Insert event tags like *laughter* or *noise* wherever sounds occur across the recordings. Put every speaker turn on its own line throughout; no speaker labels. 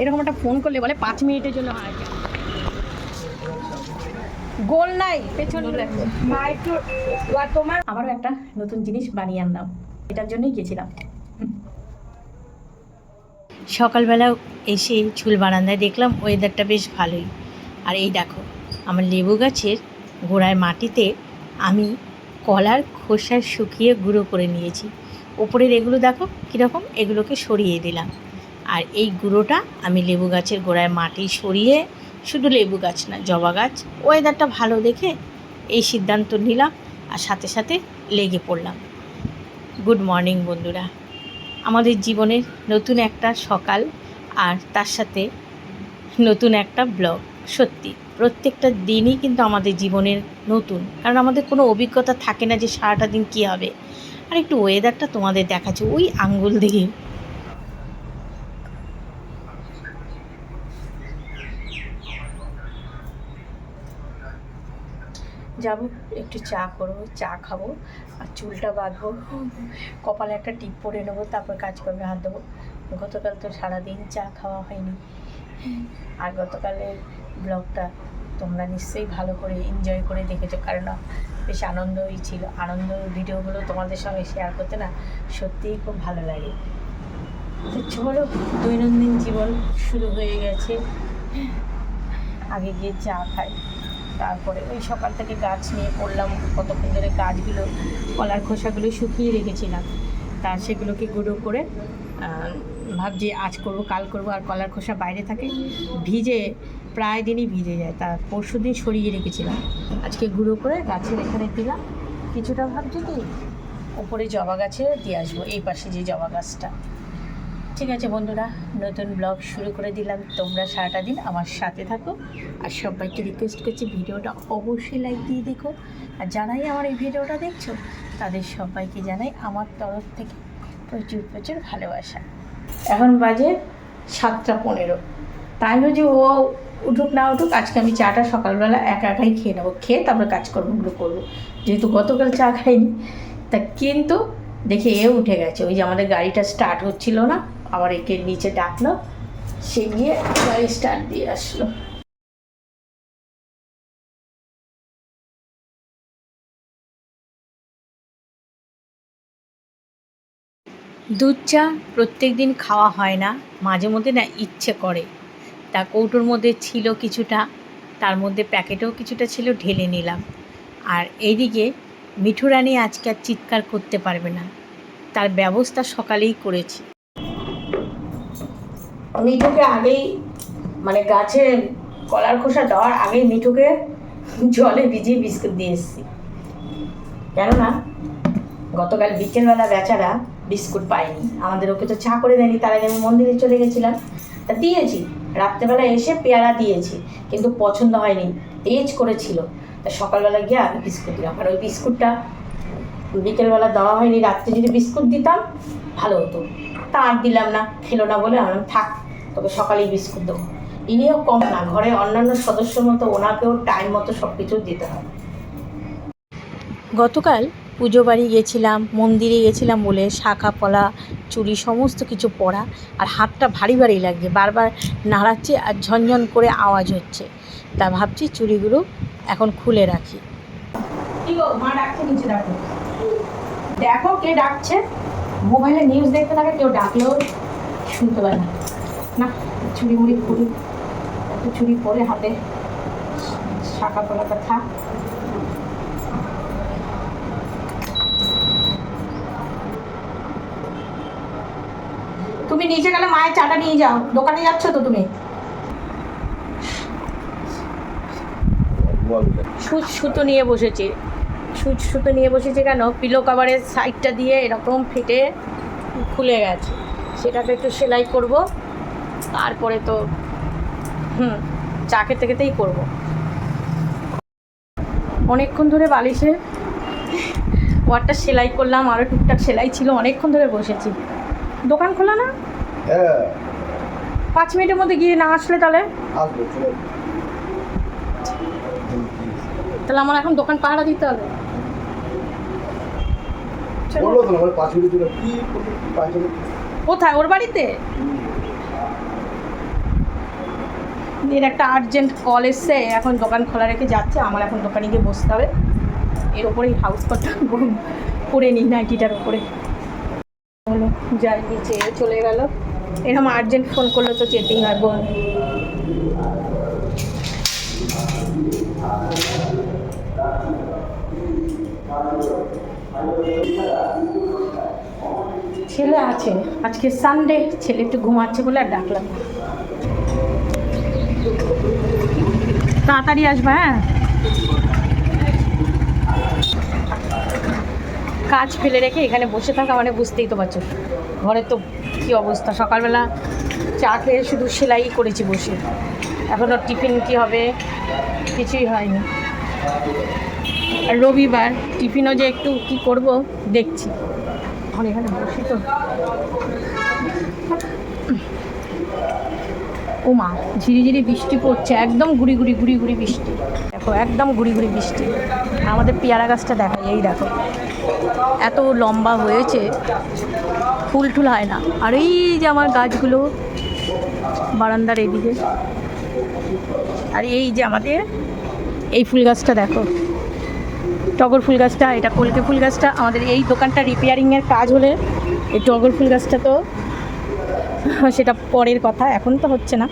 এরকম একটা ফোন করলে বলে পাঁচ মিনিটের জন্য হয়। গোল নাই, পেছন আবারও একটা নতুন জিনিস বানিয়ে আনলাম। এটার জন্যই গেছিলাম
সকালবেলা এসে চুল বারান্দায় দেখলাম ওয়েদারটা বেশ ভালোই। আর এই দেখো, আমার লেবু গাছের গোড়ায় মাটিতে আমি কলার খোসা শুকিয়ে গুঁড়ো করে নিয়েছি। ওপরের এগুলো দেখো কীরকম? এগুলোকে সরিয়ে দিলাম। আর এই গুঁড়োটা আমি লেবু গাছের গোড়ায় মাটি সরিয়ে শুধু লেবু গাছ না, জবা গাছ ওয়েদারটা ভালো দেখে এই সিদ্ধান্ত নিলাম আর সাথে সাথে লেগে পড়লাম। গুড মর্নিং বন্ধুরা। আমাদের জীবনের নতুন একটা সকাল আর তার সাথে নতুন একটা ব্লগ সত্যি। প্রত্যেকটা দিনই কিন্তু আমাদের জীবনের নতুন, কারণ আমাদের কোনো অভিজ্ঞতা থাকে না যে সারাটা দিন কী হবে। আর একটু ওয়েদারটা তোমাদের দেখাচ্ছে, ওই আঙ্গুল দিয়ে
যাব, একটু চা করব, চা খাব, আর চুলটা বাঁধবো, কপালে একটা টিপ পরে নেব, তারপর কাজকর্মে হাত দেবো। গতকাল তো সারাদিন চা খাওয়া হয়নি। আর গতকালের ব্লগটা তোমরা নিশ্চয়ই ভালো করে এনজয় করে দেখেছ, কারণ বেশ আনন্দই ছিল। আনন্দ ভিডিওগুলো তোমাদের সঙ্গে শেয়ার করতে না সত্যিই খুব ভালো লাগে। চলো, দৈনন্দিন জীবন শুরু হয়ে গেছে। আগে গিয়ে চা খাই। তারপরে ওই সকাল থেকে গাছ নিয়ে পড়লাম, কতক্ষণ ধরে গাছগুলো, কলার খোসাগুলো শুকিয়ে রেখেছিলাম। তা সেগুলোকে গুঁড়ো করে ভাবছি আজ করব, কাল করব, আর কলার খোসা বাইরে থাকে, ভিজে, প্রায় দিনই ভিজে যায়, তা পরশু দিন সরিয়ে রেখেছিলাম। আজকে গুঁড়ো করে গাছের এখানে দিলাম। কিছুটা ভাবছি কি, ওপরে জবা গাছে দিয়ে আসব, এই পাশে যে জবা গাছটা। ঠিক আছে বন্ধুরা, নতুন ব্লগ শুরু করে দিলাম। তোমরা সারাটা দিন আমার সাথে থাকো। আর সবাইকে রিকোয়েস্ট করছি ভিডিওটা অবশ্যই লাইক দিয়ে দেখো। আর যারাই আমার এই ভিডিওটা দেখছ, তাদের সবাইকে জানাই আমার তরফ থেকে প্রচুর প্রচুর ভালোবাসা। এখন বাজে সাতটা পনেরো। তাই যে ও উঠুক না উঠুক, আজকে আমি চাটা সকালবেলা একা একাই খেয়ে নেব। খেয়ে তারপরে কাজকর্মগুলো করব। যেহেতু গতকাল চা খাইনি, তা কিন্তু দেখে এ উঠে গেছে। ওই যে আমাদের গাড়িটা স্টার্ট হচ্ছিল না আবার একে নিচে ডাকলো, সে গিয়ে গাড়ি স্টার্ট দিয়ে আসলো।
দুধ চা প্রত্যেক দিন খাওয়া হয় না, মাঝে মধ্যে না ইচ্ছে করে। তা কৌটোর মধ্যে ছিল কিছুটা, তার মধ্যে প্যাকেটেও কিছুটা ছিল, ঢেলে নিলাম। আর এইদিকে মিঠু রানী আজকে আর চিৎকার করতে পারবে না। তার ব্যবস্থা সকালেই করেছি।
মিঠুকে আগেই মানে গাছে কলার খোসা দেওয়ার আগেই মিঠুকে জলে ভিজিয়ে বিস্কুট দিয়ে এসেছি। কেননা, গতকাল বিকেলবেলা বেচারা বিস্কুট পায়নি। আমাদের ওকে তো চা করে দেয়নি, তার আগে আমি মন্দিরে চলে গেছিলাম। তা দিয়েছি, রাত্রেবেলা এসে পেয়ারা দিয়েছি, কিন্তু পছন্দ হয়নি, তেজ করেছিল। তা সকালবেলা গিয়ে আমি বিস্কুট দিলাম। আর ওই বিস্কুটটা বিকেলবেলা দেওয়া হয়নি, রাত্রে যদি বিস্কুট দিতাম, ভালো হতো। তা আর দিলাম না, খেলো না বলে আমার থাক তোকে সকালেই বিস্কুট দেবো। ইনিও কম না ঘরে অন্যান্য সদস্য মতো ওনাকেও টাইম মতো সব কিছু দিতে হয়
গতকাল পুজো বাড়ি গেছিলাম মন্দিরে গেছিলাম বলে শাখা পলা চুড়ি সমস্ত কিছু পরা আর হাতটা ভারী ভারী লাগছে। বারবার নাড়াচ্ছে আর ঝনঝন করে আওয়াজ হচ্ছে। তা ভাবছি চুড়িগুলো এখন খুলে রাখি।
মা ডাকছে নিচে ডাকো দেখো কে ডাকছে। মোবাইলে নিউজ দেখতে থাকে কেউ ডাকলেও শুনতে পারে না। না, চুরি মুড়ি খুলি একটু চুরি পরে হাতে। শাখা পলাটা থাক তুমি নিচে গেলে মায়ের চাটা নিয়ে যাও। দোকানে যাচ্ছ তো তুমি? সুচ সুতো নিয়ে বসেছে। সুচ সুতো নিয়ে বসেছে কেন? পিলো কাভারের সাইডটা দিয়ে এরকম ফেটে খুলে গেছে। সেটাকে একটু সেলাই করব। তারপরে তো হুম চা খেতে খেতেই করব। অনেকক্ষণ ধরে বালিশে ওয়ারটা সেলাই করলাম আরও টুকটাক সেলাই ছিল অনেকক্ষণ ধরে বসেছি। দোকান খোলা না?
হ্যাঁ।
পাঁচ মিনিটের মধ্যে গিয়ে না আসলে তাহলে? তাহলে আমার এখন দোকান পাহারা দিতে হবে। কোথায়?
ওর তো না আমার পাঁচ মিনিট জন্য কি করব? পাঁচ মিনিট
কোথায় ওর বাড়িতে এর একটা আর্জেন্ট কল এসছে, এখন দোকান খোলা রেখে যাচ্ছে, আমার এখন দোকানে গিয়ে বসতে হবে। এর ওপরেই হাউস কোটটা করে নিই নাইটিটার ওপরে হলো, যাই, নিচে চলে গেল। এরকম আর্জেন্ট ফোন করলে তো চেটিং হয় বোন ছেলে আছে, আজকে সানডে ছেলে একটু ঘুমাচ্ছে বলে আর ডাকলাম। তাড়াতাড়ি আসবে হ্যাঁ? কাজ ফেলে রেখে এখানে বসে থাকা মানে বুঝতেই তো পারছ। ঘরে তো কী অবস্থা? সকালবেলা চা খেয়ে শুধু সেলাই করেছি বসে। এখনও টিফিন কি হবে? কিছুই হয়নি। রবিবার, টিফিনও যে একটু কি করব, দেখছি। এখন এখানে বসি তো ও মা ঝিরিঝিরি বৃষ্টি পড়ছে, একদম গুড়ি গুড়ি গুড়ি গুড়ি বৃষ্টি। দেখো, একদম গুড়ি গুড়ি বৃষ্টি। আমাদের পেয়ারা গাছটা দেখাই এই দেখো। এত লম্বা হয়েছে, ফুল টুল হয় না। আর এই যে আমার গাছগুলো, বারান্দার এদিকে। আর এই যে আমাদের, এই ফুল গাছটা দেখো। টগর ফুল গাছটা, এটা কলকে ফুল গাছটা। আমাদের এই দোকানটা রিপেয়ারিংয়ের কাজ হলে, এই টগর ফুল গাছটা তো *laughs* সেটা পরের কথা, এখন তো হচ্ছে না।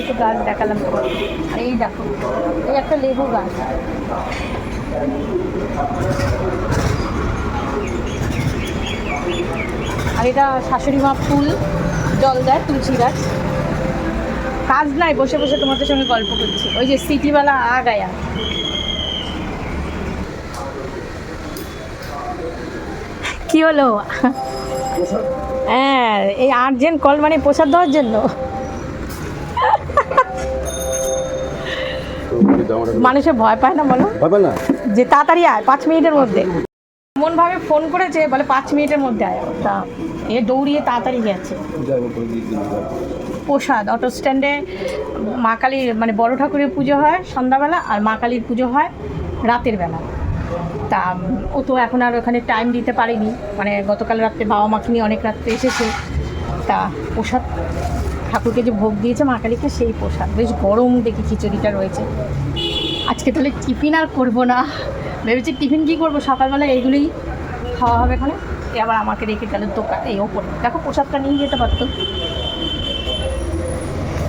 একটু গাছ দেখালাম। এই দেখো, এই একটা লেবু গাছ। আর এটা শাশুড়ি মা ফুল, জল দেয়, তুলসী গাছ। কাজ নাই, বসে বসে তোমাদের সঙ্গে গল্প করছি। ওই যে সিটিওয়ালা আ কি হলো? হ্যাঁ এই আর্জেন্ট কল মানে প্রসাদ দেওয়ার জন্য। মানুষে ভয় পায় না বলো?
হবে না?
যে তাড়াতাড়ি আয় পাঁচ মিনিটের মধ্যে। এমনভাবে ফোন করেছে বলে পাঁচ মিনিটের মধ্যে আয়। তা এ দৌড়িয়ে তাড়াতাড়ি গেছে। প্রসাদ অটো স্ট্যান্ডে মা কালীর মানে বড় ঠাকুরের পুজো হয় সন্ধ্যাবেলা আর মা কালীর পুজো হয় রাতের বেলা। তা, ও তো এখন আর ওখানে টাইম দিতে পারেনি। মানে গতকাল রাত্রে বাবা মাকে নিয়ে অনেক রাত্রে এসেছে। তা প্রসাদ ঠাকুরকে যে ভোগ দিয়েছে মা কালীকে সেই প্রসাদ। বেশ গরম দেখি খিচুড়িটা রয়েছে। আজকে তাহলে টিফিন আর করব না। ভেবেছি টিফিন কী করব? সকালবেলা এইগুলোই খাওয়া হবে এখানে। এ আবার আমাকে রেখে গেল দোকান, এই ওপরে। দেখো প্রসাদটা নিয়ে যেতে পারতো।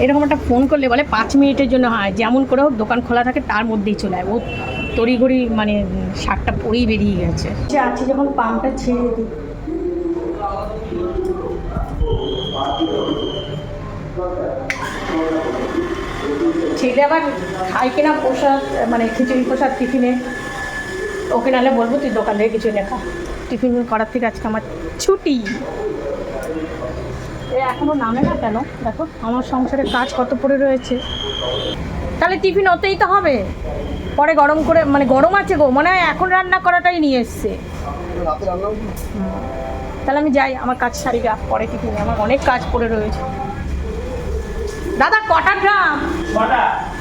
এরকম একটা ফোন করলে বলে, পাঁচ মিনিটের জন্য হয়। যেমন করে হোক, দোকান খোলা থাকে, তার মধ্যেই চলে যায় ও তড়িঘড়ি মানে শাকটা পরেই বেরিয়ে গেছে। আছে যখন পাম্পটা ছেড়ে দিই ছেলে আবার খাই কিনা প্রসাদ মানে খিচুড়ি প্রসাদ টিফিনে ওকে নাহলে বলব তুই দোকান থেকে কিছু লেখা টিফিন করার থেকে আজকে আমার ছুটি। এ এখনও নামে না কেন? দেখো আমার সংসারে কাজ কত পড়ে রয়েছে। তাহলে টিফিন ওতেই তো হবে। পরে গরম করে মানে গরম আছে গো মনে হয় এখন রান্না করাটাই নিয়ে এসছে? তাহলে আমি যাই আমার কাজ সারি গা পরে টিফিনে আমার অনেক কাজ পড়ে রয়েছে। দাদা কটা গ্রাম?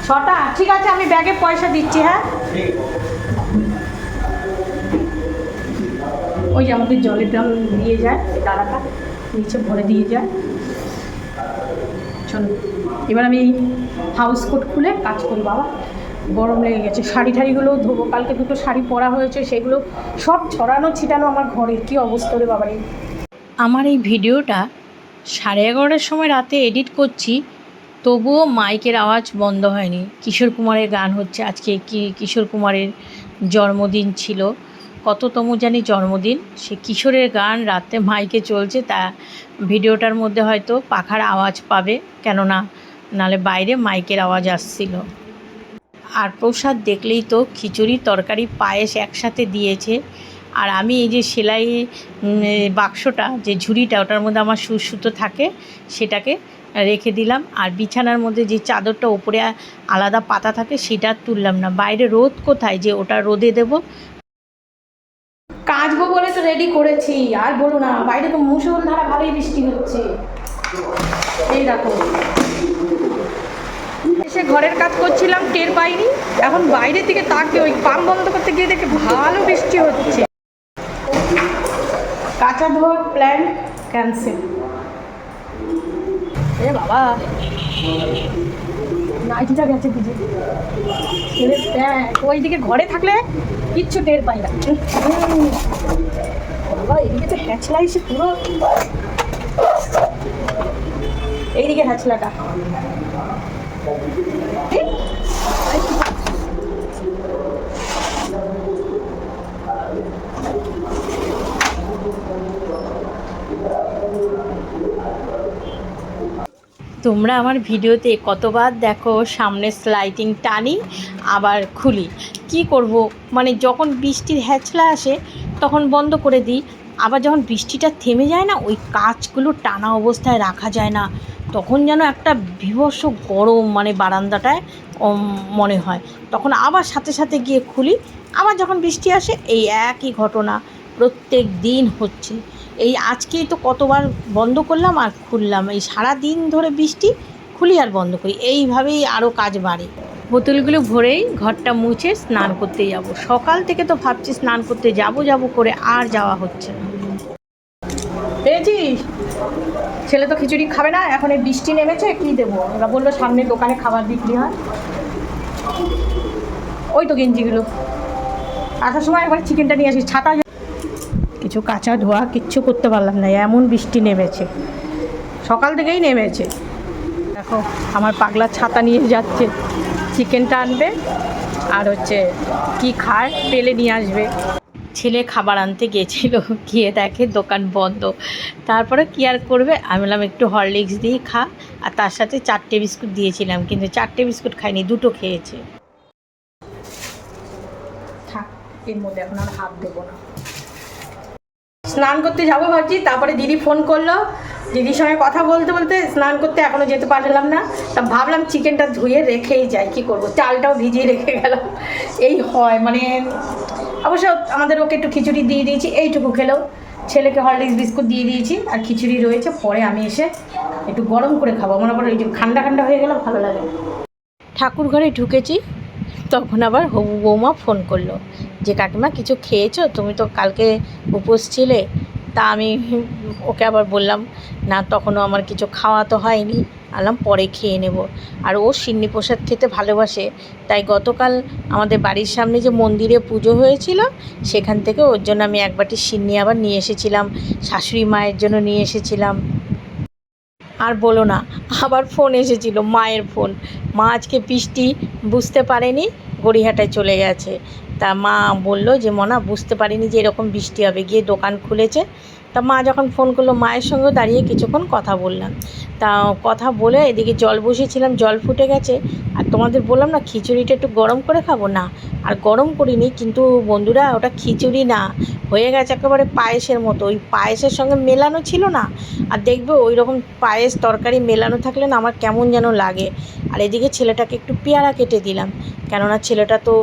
ছটা। ঠিক আছে আমি ব্যাগে পয়সা দিচ্ছি হ্যাঁ? ওই যে আমাদের জলের ড্রাম দিয়ে যায় দাদাটা নিচে ভরে দিয়ে যায়। চলো এবার আমি হাউস কোট খুলে কাজ করি বাবা। গরম লেগে গেছে। শাড়ি ঠাড়িগুলো ধোবো। কালকে দুটো শাড়ি পরা হয়েছে, সেগুলো সব ছড়ানো ছিটানো আমার ঘরের। কী অবস্থা রে বাবা রে
আমার এই ভিডিওটা সাড়ে এগারোটার সময় রাতে এডিট করছি, তবুও মাইকের আওয়াজ বন্ধ হয়নি। কিশোর কুমারের গান হচ্ছে আজকে। কি কিশোর কুমারের জন্মদিন ছিল, কততম জানি জন্মদিন। সে কিশোরের গান রাতে মাইকে চলছে, তা ভিডিওটার মধ্যে হয়তো পাখার আওয়াজ পাবে। কেননা, নালে বাইরে মাইকের আওয়াজ আসছিল। আর প্রসাদ দেখলেই তো খিচুড়ি তরকারি পায়েস একসাথে দিয়েছে। আর আমি এই যে সেলাই বাক্সটা, যে ঝুড়িটা, ওটার মধ্যে আমার সুসুতো থাকে, সেটাকে রেখে দিলাম। আর বিছানার মধ্যে যে চাদরটা ওপরে আলাদা পাতা থাকে, সেটা তুললাম না। বাইরে রোদ কোথায় যে ওটা রোদে দেব?
কাচবো বলে তো রেডি করেছি। আর বলো না, বাইরে তো মুসলধারা ভালোই বৃষ্টি হচ্ছে। এই দেখো। এসে ঘরের কাজ করছিলাম, টের পাইনি। এখন বাইরে থেকে তাকে ওই পাম্প বন্ধ করতে গিয়ে দেখে ভালো বৃষ্টি হচ্ছে।
কাঁচা ধোয়ার প্ল্যান ক্যান্সেল এ বাবা। নাইটিটা গেছে ছেলে প্যান্ট ওইদিকে ঘরে থাকলে কিচ্ছু টের পাই না। বাবা, এদিকে তো হ্যাচলা এসে পুরো। এইদিকে হ্যাচলাটা।
তোমরা আমার ভিডিওতে কতবার দেখো সামনে স্লাইডিং টানি, আবার খুলি। কি করব? মানে যখন বৃষ্টির হ্যাচলা আসে, তখন বন্ধ করে দিই। আবার যখন বৃষ্টিটা থেমে যায় না, ওই কাজগুলো টানা অবস্থায় রাখা যায় না। তখন যেন একটা বিভৎস গরম মানে বারান্দাটায় মনে হয়। তখন আবার সাথে সাথে গিয়ে খুলি, আবার যখন বৃষ্টি আসে, এই একই ঘটনা প্রত্যেক দিন হচ্ছে। এই আজকেই তো কতবার বন্ধ করলাম আর খুললাম। এই সারা দিন ধরে বৃষ্টি, খুলি আর বন্ধ করি। এইভাবেই আরও কাজ বাড়ে। বোতলগুলো ভরেই ঘরটা মুছে স্নান করতে যাব। সকাল থেকে তো ভাবছি স্নান করতে যাব যাব করে আর যাওয়া হচ্ছে না।
পেয়েছিস? ছেলে তো খিচুড়ি খাবে না, এখন এই বৃষ্টি নেমেছে, কি দেবো? ওরা বলল সামনে দোকানে খাবার বিক্রি হয়। ওই তো গেঞ্জিগুলো। আসার সময় একবার চিকেনটা নিয়ে আসি, ছাতা কিছু কাঁচা ধোয়া, কিচ্ছু করতে পারলাম না, এমন বৃষ্টি নেমেছে। সকাল থেকেই নেমেছে। দেখো, আমার পাগলা ছাতা নিয়ে যাচ্ছে। চিকেনটা আনবে, আর হচ্ছে কি খায়, পেলে নিয়ে আসবে।
ছেলে খাবার আনতে গিয়েছিল গিয়ে দেখে দোকান বন্ধ। তারপরে কি আর করবে? আমি বললাম, একটু হরলিক্স দিয়ে খা। আর তার সাথে চারটে বিস্কুট দিয়েছিলাম, কিন্তু চারটে বিস্কুট খাইনি, দুটো খেয়েছে।
স্নান করতে যাব ভাবছি, তারপরে দিদি ফোন করল দিদির সঙ্গে কথা বলতে বলতে স্নান করতে এখনও যেতে পারলাম না। তা ভাবলাম চিকেনটা ধুয়ে রেখেই যাই, কি করব? চালটাও ভিজিয়ে রেখে গেলাম। এই হয় মানে অবশ্য আমাদের ওকে একটু খিচুড়ি দিয়ে দিয়েছি, এইটুকু খেলেও। ছেলেকে হরলিক্স বিস্কুট দিয়ে দিয়েছি, আর খিচুড়ি রয়েছে, পরে আমি এসে একটু গরম করে খাব। মনে করো এই যে ঠান্ডা ঠান্ডা হয়ে গেলে, ভালো লাগে
ঠাকুর ঘরে ঢুকেছি, তখন আবার হবু বৌমা ফোন করল। যে কাকিমা, কিছু খেয়েছো? তুমি তো কালকে উপোস ছিলে তা আমি ওকে আবার বললাম, না, তখনও আমার কিছু খাওয়া তো হয়নি। আলাম পরে খেয়ে নেব। আর ও সিন্নি প্রসাদ খেতে ভালোবাসে, তাই গতকাল আমাদের বাড়ির সামনে যে মন্দিরে পুজো হয়েছিল, সেখান থেকে ওর জন্য আমি এক বাটি সিন্নি আবার নিয়ে এসেছিলাম, শাশুড়ি মায়ের জন্য নিয়ে এসেছিলাম। আর বলো না, আবার ফোন এসেছিল, মায়ের ফোন। মা আজকে বৃষ্টি, বুঝতে পারেনি গড়িহাটায় চলে গেছে। তা মা বলল যে মনা বুঝতে পারিনি যে এরকম বৃষ্টি হবে। গিয়ে দোকান খুলেছে। তা মা যখন ফোন করল, মায়ের সঙ্গেও দাঁড়িয়ে কিছুক্ষণ কথা বললাম। তা কথা বলে এদিকে জল বসিয়েছিলাম, জল ফুটে গেছে। আর তোমাদের বললাম না, খিচুড়িটা একটু গরম করে খাব? না, আর গরম করিনি, কিন্তু বন্ধুরা, ওটা খিচুড়ি না। হয়ে গেছে একেবারে পায়েসের মতো। ওই পায়েসের সঙ্গে মেলানো ছিল না? আর দেখবে ওই রকম পায়েস তরকারি মেলানো থাকলে না আমার কেমন যেন লাগে। আর এদিকে ছেলেটাকে একটু পেয়ারা কেটে দিলাম। কেননা ছেলেটা তো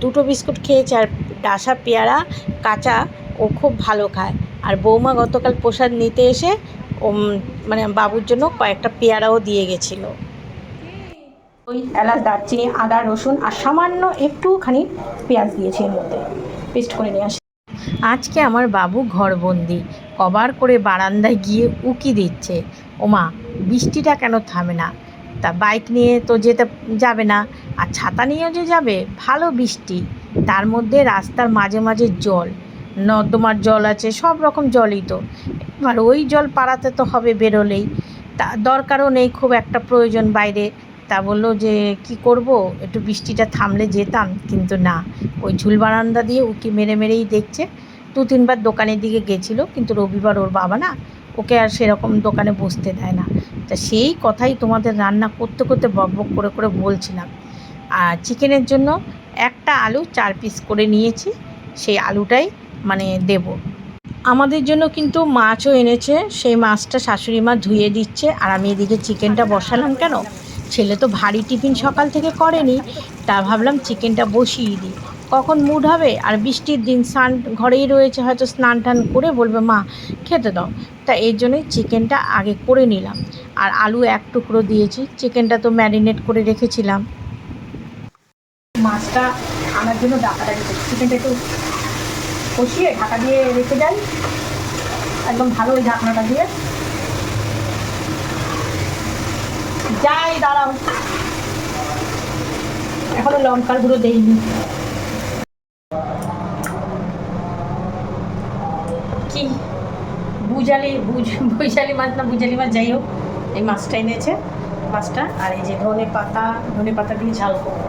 দুটো বিস্কুট খেয়েছে, আর ডাসা পেয়ারা, কাঁচা, ও খুব ভালো খায়। আর বৌমা গতকাল প্রসাদ নিতে এসে মানে বাবুর জন্য কয়েকটা পেয়ারাও দিয়ে গেছিল।
ওই এলাচ, দারচিনি, আদা, রসুন আর সামান্য একটুখানি পেঁয়াজ দিয়েছি এর মধ্যে। পেস্ট করে নিয়ে আসি।
আজকে আমার বাবু ঘরবন্দি। কবার করে বারান্দায় গিয়ে উকি দিচ্ছে। ওমা, বৃষ্টিটা কেন থামে না? তা বাইক নিয়ে তো যেতে যাবে না। আর ছাতা নিয়েও যে যাবে, ভালো বৃষ্টি। তার মধ্যে রাস্তার মাঝে মাঝে জল। নর্দমার জল আছে, সব রকম জলই তো। এবার ওই জল পাড়াতে তো হবে বেরোলেই। তা দরকারও নেই খুব একটা প্রয়োজন বাইরে। তা বলল যে, কি করব? একটু বৃষ্টিটা থামলে যেতাম, কিন্তু না। ওই ঝুল বারান্দা দিয়ে উকি মেরে মেরেই দেখছে। দু, তিনবার দোকানের দিকে গেছিল, কিন্তু রবিবার ওর বাবা না ওকে আর সেরকম দোকানে বসতে দেয় না। তা সেই কথাই তোমাদের রান্না করতে করতে বক বক করে করে বলছিলাম। আর চিকেনের জন্য একটা আলু চার পিস করে নিয়েছি। সেই আলুটাই মানে দেব। আমাদের জন্য কিন্তু মাছও এনেছে, সেই মাছটা শাশুড়ি মা ধুয়ে দিচ্ছে। আর আমি এদিকে চিকেনটা বসালাম কেন? ছেলে তো ভারী টিফিন সকাল থেকে করেনি, তা ভাবলাম চিকেনটা বসিয়ে দিই। কখন মুড হবে? আর বৃষ্টির দিন স্নান ঘরেই রয়েছে, হয়তো স্নান টান করে বলবে, মা, খেতে দাও। তা এর জন্যই চিকেনটা আগে করে নিলাম। আর আলু এক টুকরো দিয়েছি, চিকেনটা তো ম্যারিনেট করে রেখেছিলাম।
মাছটা আনার জন্য করছি। চিকেনটা একটু কষিয়ে ঢাকা দিয়ে রেখে যাই একদম ভালো ওই ঢাকনাটা দিয়ে। যাই, দাঁড়াও। এখনও লঙ্কার গুঁড়ো দেইনি। কি? বুজালি বুজ বুজালি মাছ না বুজালি মাছ যাই হোক, এই মাছটা এনেছে, মাছটা। আর এই যে ধনে পাতা ধনে পাতা দিয়ে ঝাল করব।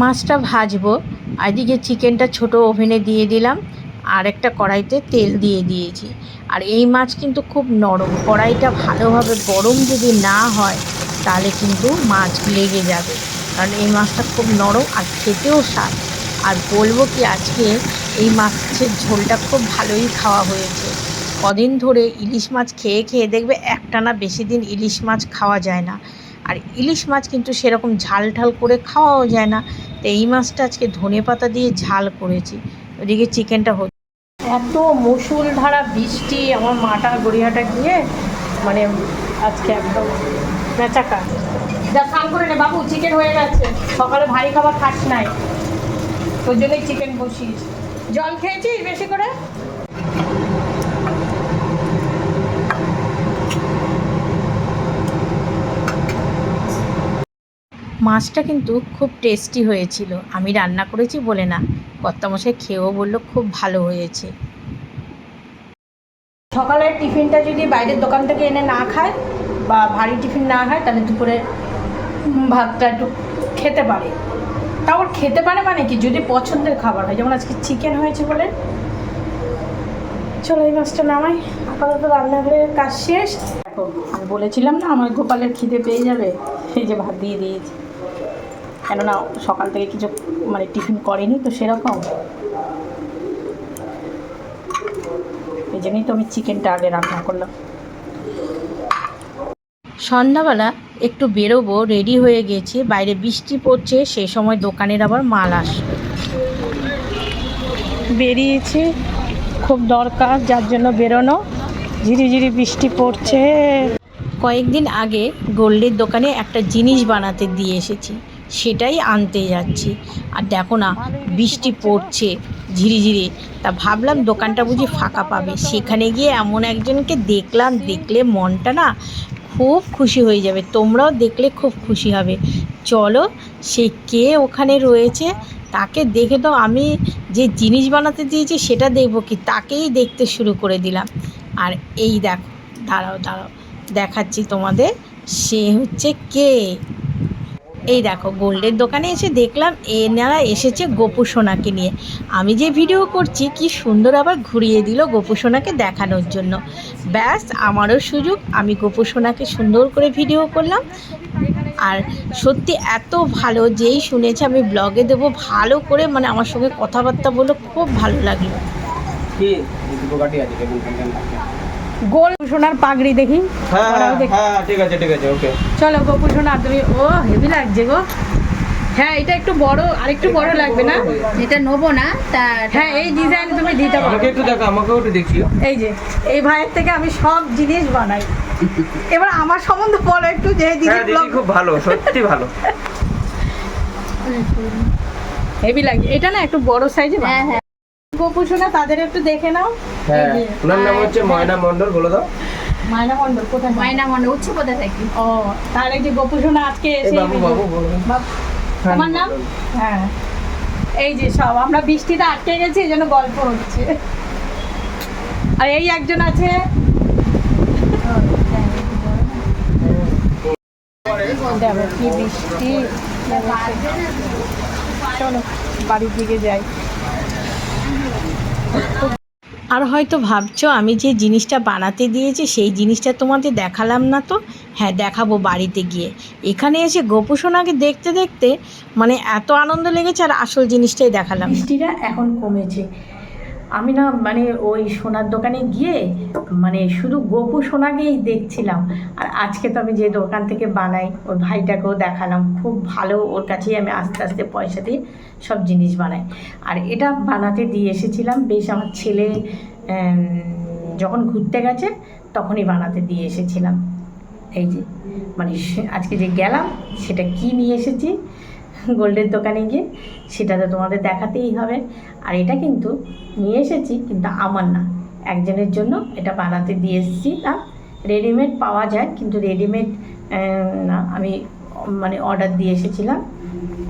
মাছটা ভাজবো। এদিকে চিকেনটা ছোট ওভেনে দিয়ে দিলাম। আর একটা কড়াইতে তেল দিয়ে দিয়েছি। আর এই মাছ কিন্তু খুব নরম। কড়াইটা ভালোভাবে গরম যদি না হয়, তাহলে কিন্তু মাছ লেগে যাবে। কারণ এই মাছটা খুব নরম আর খেতেও স্বাদ। আর বলব কি, আজকে এই মাছের ঝোলটা খুব ভালোই খাওয়া হয়েছে। কদিন ধরে ইলিশ মাছ খেয়ে খেয়ে দেখবে একটানা বেশি দিন ইলিশ মাছ খাওয়া যায় না। আর ইলিশ মাছ কিন্তু সেরকম ঝাল ঢাল করে খাওয়াও যায় না। তো এই মাছটা আজকে ধনে পাতা দিয়ে ঝাল করেছি। ওদিকে চিকেনটা হচ্ছে।
এত মুসুল ধারা বৃষ্টি, আমার মাটা গড়িয়াটা গিয়ে মানে আজকে একদম মেচাকা যা স্নান করে নে বাবু, চিকেন হয়ে গেছে। সকালে ভারী খাবার খাস নাই। তোর জন্যই চিকেন বসিস জল খেয়েছিস বেশি করে?
মাছটা কিন্তু খুব টেস্টি হয়েছিল। আমি রান্না করেছি বলে না, কর্তামশাই খেয়েও বলল খুব ভালো হয়েছে।
সকালের টিফিনটা যদি বাইরের দোকান থেকে এনে না খায় বা ভারী টিফিন না খায় তাহলে দুপুরে ভাতটা একটু খেতে পারে। তাও খেতে পারে মানে কি? যদি পছন্দের খাবার হয়, যেমন আজকে চিকেন হয়েছে বলে। চলো এই মাছটা নামাই। আপাতত রান্নাঘরের কাজ শেষ। দেখো, আমি বলেছিলাম না, আমার গোপালের খিদে পেয়ে যাবে। সেই যে ভাত দিয়ে দিয়েছি। কেননা সকাল থেকে কিছু মানে টিফিন করেনি তো সেরকম। এই জন্যই তো আমি চিকেনটা আগে রান্না করলাম।
সন্ধ্যাবেলা একটু বেরোবো রেডি হয়ে গেছি বাইরে বৃষ্টি পড়ছে সেই সময় দোকানের আবার মাল আসবে।
বেরিয়েছি খুব দরকার যার জন্য বেরোনো। ঝিরিঝিরি বৃষ্টি পড়ছে।
কয়েকদিন আগে গোল্ডের দোকানে একটা জিনিস বানাতে দিয়ে এসেছি। সেটাই আনতে যাচ্ছি। আর দেখো না, বৃষ্টি পড়ছে ঝিরিঝিরি। তা ভাবলাম দোকানটা বুঝি ফাঁকা পাবে। সেখানে গিয়ে এমন একজনকে দেখলাম, দেখলে মনটা না খুব খুশি হয়ে যাবে। তোমরাও দেখলে খুব খুশি হবে। চলো, সে কে ওখানে রয়েছে, তাকে দেখে তো আমি যে জিনিস বানাতে দিয়েছি সেটা দেখব কি? তাকেই দেখতে শুরু করে দিলাম। আর এই দেখো, দাঁড়াও দাঁড়াও, দেখাচ্ছি তোমাদের। সে হচ্ছে কে? এই দেখো, গোল্ডের দোকানে এসে দেখলাম এনারা এসেছে গোপু সোনাকে নিয়ে। আমি যে ভিডিও করছি, কি সুন্দর আবার ঘুরিয়ে দিল গোপু সোনাকে দেখানোর জন্য। ব্যাস, আমারও সুযোগ, আমি গোপু সোনাকে সুন্দর করে ভিডিও করলাম। আর সত্যি এত ভালো, যেই শুনেছে আমি ব্লগে দেবো, ভালো করে মানে আমার সঙ্গে কথাবার্তা বলে, খুব ভালো লাগল।
গোল সোনার পাগড়ি দেখি।
হ্যাঁ
দেখি।
হ্যাঁ ঠিক আছে ঠিক আছে ওকে
চলো গোপু সোনা তুমি ও হেভি লাগছে গো। হ্যাঁ এটা একটু বড় আর একটু বড় লাগবে না?
এটা নেব না তা
হ্যাঁ এই ডিজাইন তুমি দিতে পারো।
আমাকে একটু দেখো আমাকেও একটু দেখিও।
এই যে এই ভাইয়ের থেকে আমি সব জিনিস বানাই। এবার আমার সম্বন্ধে বলো একটু যে দিদি
হ্যাঁ দিদি খুব ভালো সত্যি ভালো। *laughs*
হেভি লাগছে এটা না একটু বড় সাইজে
হ্যাঁ হ্যাঁ।
গোপু সোনা তাদের একটু দেখে নাও।
হ্যাঁ ওনার নাম হচ্ছে ময়না মণ্ডল বলে দাও
মায়না মণ্ডল কোথায়?
মাইনা উচ্ছে কোথায় থাকি।
ও তাহলে যে গোপু সোনা আজকে এসে
বাবু বাবু বলবেন
বাবু, তোমার নাম? হ্যাঁ। এই যে সব আমরা বৃষ্টিতে আটকে গেছি এই জন্য গল্প হচ্ছে। আর এই একজন আছে। কি বৃষ্টি। চলো বাড়ির দিকে যাই।
আর হয়তো ভাবছ, আমি যে জিনিসটা বানাতে দিয়েছি, সেই জিনিসটা তোমাদের দেখালাম না তো? হ্যাঁ দেখাবো বাড়িতে গিয়ে। এখানে এসে গোপুসোনাকে দেখতে দেখতে মানে এত আনন্দ লেগেছে আর আসল জিনিসটাই দেখালাম।
বৃষ্টিটা এখন কমেছে। আমি না মানে ওই সোনার দোকানে গিয়ে মানে শুধু গোপু সোনাকেই দেখছিলাম। আর আজকে তো আমি যে দোকান থেকে বানাই, ওর ভাইটাকেও দেখালাম। খুব ভালো, ওর কাছেই আমি আস্তে আস্তে পয়সা দিয়ে সব জিনিস বানাই। আর এটা বানাতে দিয়ে এসেছিলাম, বেশ আমার ছেলে যখন ঘুরতে গেছে, তখনই বানাতে দিয়ে এসেছিলাম। এই যে মানে আজকে যে গেলাম, সেটা কি নিয়ে এসেছি? গোল্ডের দোকানে গিয়ে সেটা তো তোমাদের দেখাতেই হবে। আর এটা কিন্তু নিয়ে এসেছি, কিন্তু আমার না। একজনের জন্য এটা বানাতে দিয়ে এসেছি। না রেডিমেড পাওয়া যায়, কিন্তু রেডিমেড না, আমি মানে অর্ডার দিয়ে এসেছিলাম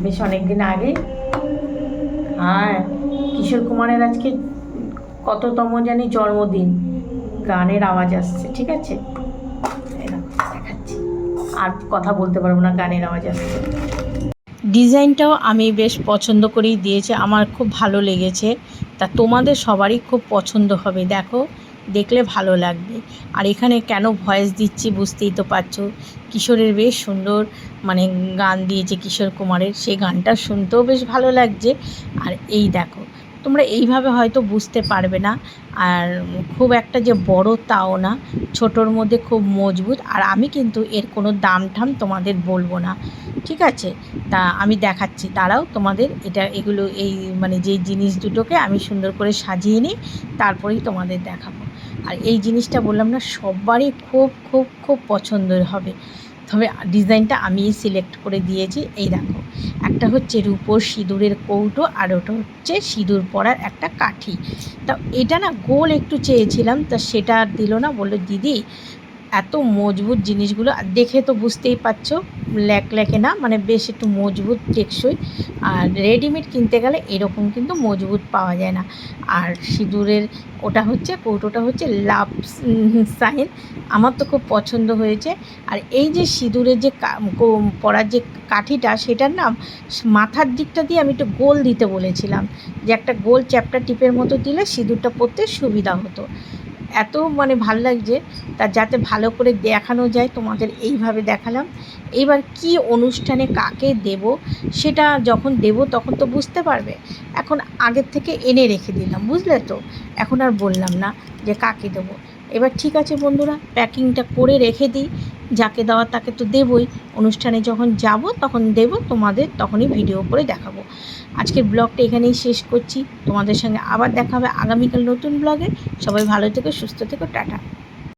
বেশ অনেক দিন আগে। হ্যাঁ কিশোর কুমারের আজকে কততম জানি জন্মদিন। গানের আওয়াজ আসছে, ঠিক আছে? দেখাচ্ছি। আর কথা বলতে পারব না, গানের আওয়াজ আসছে।
ডিজাইনটাও আমি বেশ পছন্দ করেই দিয়েছে, আমার খুব ভালো লেগেছে। তা তোমাদের সবারই খুব পছন্দ হবে, দেখো, দেখলে ভালো লাগবে। আর এখানে কেন ভয়েস দিচ্ছি বুঝতেই তো পারছ? কিশোরের বেশ সুন্দর মানে গান দিয়েছে কিশোর কুমারের সেই গানটা শুনতেও বেশ ভালো লাগছে। আর এই দেখো তোমরা এইভাবে হয়তো বুঝতে পারবে না। আর খুব একটা যে বড় তাও না, ছোটোর মধ্যে খুব মজবুত। আর আমি কিন্তু এর কোনো দাম ঠাম তোমাদের বলব না। ঠিক আছে? তা আমি দেখাচ্ছি। তারাও তোমাদের এটা, এগুলো, এই মানে যে জিনিস দুটোকে আমি সুন্দর করে সাজিয়ে নিই, তারপরেই তোমাদের দেখাবো। আর এই জিনিসটা বললাম না, সবারই খুব খুব খুব পছন্দের হবে। তবে ডিজাইনটা আমি সিলেক্ট করে দিয়েছি। এই দেখো, একটা হচ্ছে রূপোর সিঁদুরের কৌটো আর ওটা হচ্ছে সিঁদুর পরার একটা কাঠি। তা এটা না গোল একটু চেয়েছিলাম, তা সেটা দিল না। বলল, দিদি এত মজবুত জিনিসগুলো দেখে তো বুঝতেই পারছ, ল্যাক ল্যাকে না মানে বেশ একটু মজবুত টেকসই। আর রেডিমেড কিনতে গেলে এরকম কিন্তু মজবুত পাওয়া যায় না। আর সিঁদুরের ওটা হচ্ছে, কৌটোটা হচ্ছে লাভ সাইন, আমার তো খুব পছন্দ হয়েছে। আর এই যে সিঁদুরের যে কো- যে কাঠিটা, সেটার নাম মাথার দিকটা দিয়ে আমি একটু গোল দিতে বলেছিলাম। যে একটা গোল চ্যাপটা টিপের মতো দিলে সিঁদুরটা পরতে সুবিধা হতো। এত মানে ভালো লাগছে তা যাতে ভালো করে দেখানো যায়, তোমাদের এইভাবে দেখালাম। এবার কি অনুষ্ঠানে কাকে দেব, সেটা যখন দেব তখন তো বুঝতে পারবে। এখন আগের থেকে এনে রেখে দিলাম, বুঝলে তো? এখন আর বললাম না যে কাকে দেবো। এবার ঠিক আছে বন্ধুরা, প্যাকিংটা করে রেখে দিই। যাকে দেওয়া তাকে তো দেবই। অনুষ্ঠানে যখন যাব তখন দেব, তোমাদের তখনই ভিডিও করে দেখাবো। আজকের ব্লগটা এখানেই শেষ করছি। তোমাদের সঙ্গে আবার দেখা হবে আগামীকাল নতুন ব্লগে। সবাই ভালো থেকো, সুস্থ থেকো, টাটা।